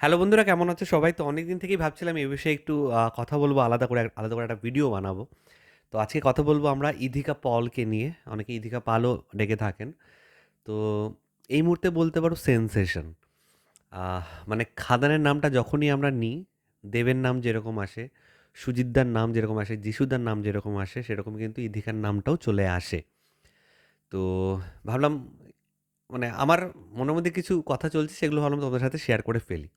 Hello বন্ধুরা, কেমন আছো সবাই? তো অনেক দিন থেকেই ভাবছিলাম এই বিষয়ে একটু কথা বলব, আলাদা করে আলাদা করে একটা ভিডিও বানাবো। তো আজকে কথা বলব আমরা ইধিকা পলকে নিয়ে। অনেকে ইধিকা পালও ডেকে থাকেন। তো এই মুহূর্তে বলতে পারো সেন্সেশন মানে খাদানের নামটা যখনই আমরা নিই, দেবের নাম যেরকম আসে, সুজিতদার নাম যেরকম আসে, যিশুদার নাম যেরকম আসে, সেরকম কিন্তু ইধিকার নামটাও চলে আসে। তো ভাবলাম মানে আমার মনের মধ্যে কিছু কথা চলছে, সেগুলো ভাবলাম তোমাদের সাথে শেয়ার করে ফেলি।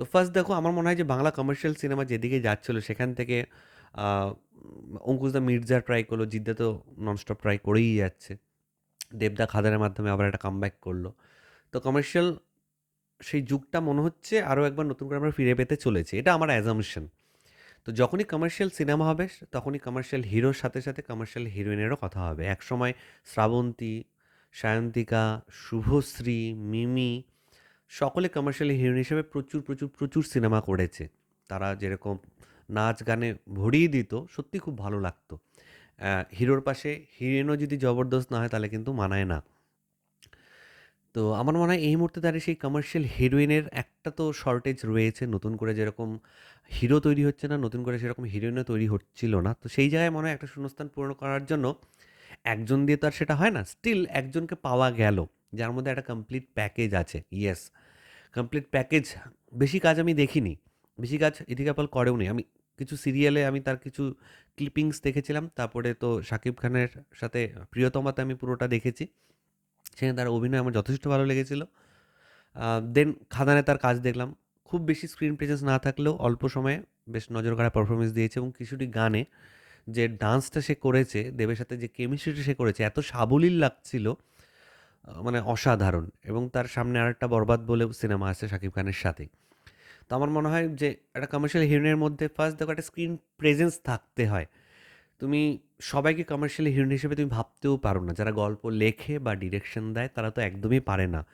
তো ফার্স্ট দেখো আমার মনে হয় যে বাংলা কমার্শিয়াল সিনেমা যেদিকে যাচ্ছিল সেখান থেকে আহ, অঙ্কুশদা মির্জা ট্রাই করল জিদ্দা তো ননস্টপ ট্রাই করেই যাচ্ছে। দেবদা খাদানের মাধ্যমে আবার একটা কামব্যাক করল। তো কমার্শিয়াল সেই যুগটা মনে হচ্ছে আরও একবার নতুন করে আমরা ফিরে পেতে চলেছি। এটা আমার অ্যাজামশন তো যখনই কমার্শিয়াল সিনেমা হবে তখনই কমার্শিয়াল হিরোর সাথে সাথে কমার্শিয়াল হিরোইনেরও কথা হবে। একসময় শ্রাবন্তী সায়ন্তিকা শুভশ্রী মিমি সকলে কমার্শিয়াল হিরোইন হিসেবে প্রচুর প্রচুর প্রচুর সিনেমা করেছে। তারা যেরকম নাচ গানে ভরিয়ে দিত, সত্যি খুব ভালো লাগতো। হিরোর পাশে হিরোইনও যদি জবরদস্ত না হয়, তাহলে কিন্তু মানায় না। তো আমার মনে হয় এই মুহূর্তে দাঁড়িয়ে সেই কমার্শিয়াল হিরোইনের একটা তো শর্টেজ রয়েছে। নতুন করে যেরকম হিরো তৈরি হচ্ছে না, নতুন করে সেরকম হিরোইনও তৈরি হচ্ছিল না। তো সেই জায়গায় মনে হয় একটা শূন্যস্থান পূরণ করার জন্য একজন দিয়ে তো আর সেটা হয় না স্টিল একজনকে পাওয়া গেল। যার মধ্যে একটা কমপ্লিট প্যাকেজ আছে ইয়েস কমপ্লিট প্যাকেজ বেশি কাজ আমি দেখিনি। বেশি কাজ ইথিকা পাল করেও নি আমি কিছু সিরিয়ালে আমি তার কিছু ক্লিপিংস দেখেছিলাম। তারপরে তো শাকিব খানের সাথে প্রিয়তমাতে আমি পুরোটা দেখেছি। সেখানে তার অভিনয় আমার যথেষ্ট ভালো লেগেছিল। দেন খাদানে তার কাজ দেখলাম। খুব বেশি স্ক্রিন প্রেজেন্স না থাকলেও অল্প সময়ে বেশ নজর কাড়া পারফরমেন্স দিয়েছে এবং কিছুটি গানে যে ডান্সটা সে করেছে, দেবের সাথে যে কেমিস্ট্রিটা সে করেছে, এত সাবলীল লাগছিল মানে অসাধারণ। এবং তার সামনে আরেকটা বরবাদ বলে সিনেমা আছে শাকিব খানের সাথে। তো আমার মনে হয় যে একটা কমার্শিয়াল হিরোইনের মধ্যে ফার্স্ট দেখো একটা স্ক্রিন প্রেজেন্স থাকতে হয়। তুমি সবাইকে কমার্শিয়াল হিরোইন হিসেবে তুমি ভাবতেও পারো না। যারা গল্প লেখে বা ডিরেকশন দেয়, তারা তো একদমই পারে না।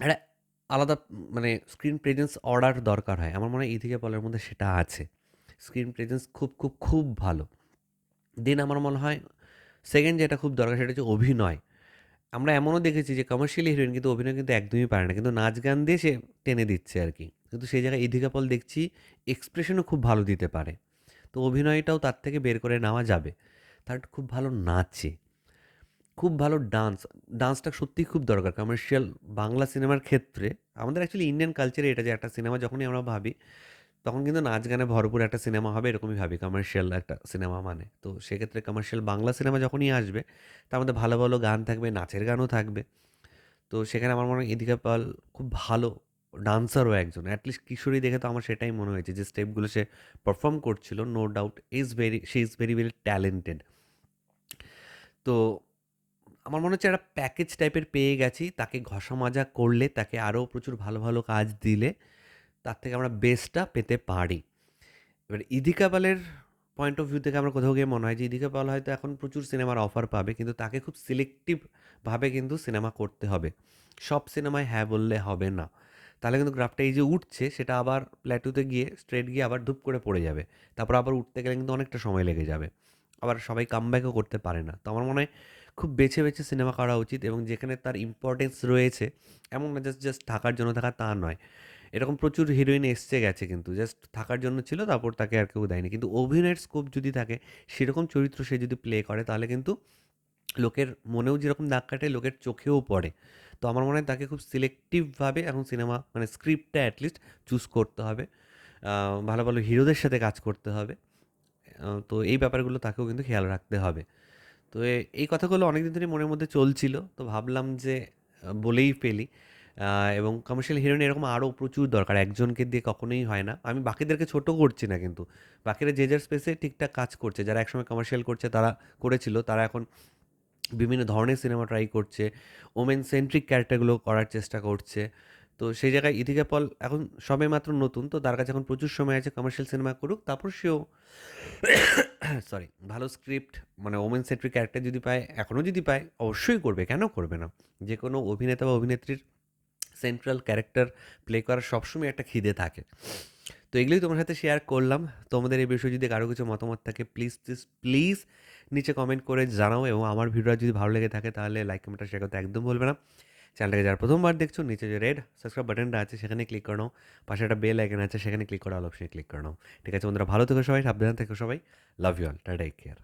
একটা আলাদা মানে স্ক্রিন প্রেজেন্স অর্ডার দরকার হয়। আমার মনে হয় ইথিকে পলের মধ্যে সেটা আছে। স্ক্রিন প্রেজেন্স খুব খুব খুব ভালো। দেন আমার মনে হয় সেকেন্ড যেটা খুব দরকার সেটা হচ্ছে অভিনয়। আমরা এমনও দেখেছি যে কমার্শিয়াল হিরোইন কিন্তু অভিনয় কিন্তু একদমই পারে না। কিন্তু নাচ গান দিয়ে সে টেনে দিচ্ছে আর কি। কিন্তু সেই জায়গায় ইধিকা পল দেখছি এক্সপ্রেশনও খুব ভালো দিতে পারে। তো অভিনয়টাও তার থেকে বের করে নেওয়া যাবে। তার খুব ভালো নাচে। খুব ভালো ডান্স ডান্সটা সত্যিই খুব দরকার। কমার্শিয়াল বাংলা সিনেমার ক্ষেত্রে আমাদের অ্যাকচুয়ালি ইন্ডিয়ান কালচারে এটা যে একটা সিনেমা যখনই আমরা ভাবি তখন কিন্তু নাচ গানে ভরপুর একটা সিনেমা হবে এরকমই ভাবি কমার্শিয়াল একটা সিনেমা মানে। তো সেক্ষেত্রে কমার্শিয়াল বাংলা সিনেমা যখনই আসবে, তার মধ্যে ভালো ভালো গান থাকবে, নাচের গানও থাকবে। তো সেখানে আমার মনে হয় ইদিকা পাল খুব ভালো ডান্সারও একজন। অ্যাটলিস্ট কিশোরী দেখে তো আমার সেটাই মনে হয়েছে যে স্টেপগুলো সে পারফর্ম করছিল no doubt is very she is very very talented তো আমার মনে হচ্ছে একটা প্যাকেজ টাইপের পেয়ে গেছি, তাকে ঘষা মাজা করলে, তাকে আরও প্রচুর ভালো ভালো কাজ দিলে তার থেকে আমরা বেস্টটা পেতে পারি। এবার ইদিকা পালের পয়েন্ট অফ ভিউ থেকে আমার কোথাও গিয়ে মনে হয় যে ইদিকা পাল হয়তো এখন প্রচুর সিনেমার অফার পাবে, কিন্তু তাকে খুব সিলেক্টিভভাবে কিন্তু সিনেমা করতে হবে। সব সিনেমায় হ্যাঁ বললে হবে না। তাহলে কিন্তু গ্রাফটা এই যে উঠছে, সেটা আবার প্ল্যাটুতে গিয়ে স্ট্রেট গিয়ে আবার ধূপ করে পড়ে যাবে। তারপর আবার উঠতে গেলে কিন্তু অনেকটা সময় লেগে যাবে। আবার সবাই কামব্যাকও করতে পারে না। তো আমার মনে হয় খুব বেছে বেছে সিনেমা করা উচিত এবং যেখানে তার ইম্পর্টেন্স রয়েছে, এমন না জাস্ট জাস্ট থাকার জন্য থাকা তা নয়। এরকম প্রচুর হিরোইন এসছে গেছে কিন্তু। জাস্ট থাকার জন্য ছিল, তারপর তাকে আর কেউ দেয়নি। কিন্তু অভিনয়ের স্কোপ যদি থাকে, সেরকম চরিত্র সে যদি প্লে করে, তাহলে কিন্তু লোকের মনেও যেরকম দাগ কাটে, লোকের চোখেও পড়ে। তো আমার মনে হয় তাকে খুব সিলেক্টিভভাবে এখন সিনেমা মানে স্ক্রিপ্টটা অ্যাটলিস্ট চুজ করতে হবে। ভালো ভালো হিরোদের সাথে কাজ করতে হবে। তো এই ব্যাপারগুলো তাকেও কিন্তু খেয়াল রাখতে হবে। তো এই কথাগুলো অনেকদিন ধরে মনের মধ্যে চলছিল। তো ভাবলাম যে বলেই ফেলি। এবং কমার্শিয়াল হিরোইন এরকম আরও প্রচুর দরকার। একজনকে দিয়ে কখনোই হয় না। আমি বাকিদেরকে ছোট করছি না কিন্তু। বাকিরা যে যার স্পেসে ঠিকঠাক কাজ করছে, যারা একসময় কমার্শিয়াল করছে, তারা করেছিল। তারা এখন বিভিন্ন ধরনের সিনেমা ট্রাই করছে। ওমেন সেন্ট্রিক ক্যারেক্টারগুলো করার চেষ্টা করছে। তো সেই জায়গায় ইথিকা পল এখন সবে মাত্র নতুন। তো তার কাছে এখন প্রচুর সময় আছে কমার্শিয়াল সিনেমা করুক। তারপর সেও সরি ভালো স্ক্রিপ্ট মানে ওমেন সেন্ট্রিক ক্যারেক্টার যদি পায় এখনও যদি পায়, অবশ্যই করবে। কেন করবে না? যে কোনো অভিনেতা বা অভিনেত্রীর সেন্ট্রাল ক্যারেক্টার প্লে করার সবসময় একটা খিদে থাকে। তো এগুলোই তোমার সাথে শেয়ার করলাম। তোমাদের এই বিষয়ে যদি কারও কিছু মতামত থাকে প্লিজ প্লিজ প্লিজ নিচে কমেন্ট করে জানাও এবং আমার ভিডিও যদি ভালো লেগে থাকে তাহলে লাইক কমেন্টটা শেয়ার করতে একদম বলবে না। চ্যানেলটাকে যারা প্রথমবার দেখছ, নিচে যে রেড সাবস্ক্রাইব বাটনটা আছে সেখানে ক্লিক করে পাশে একটা বেল আইকন আছে সেখানে ক্লিক করে অল অপশনে ক্লিক করে ঠিক আছে বন্ধুরা, ভালো থেকো সবাই, সাবধান থেকো সবাই। Love you all ta-ta care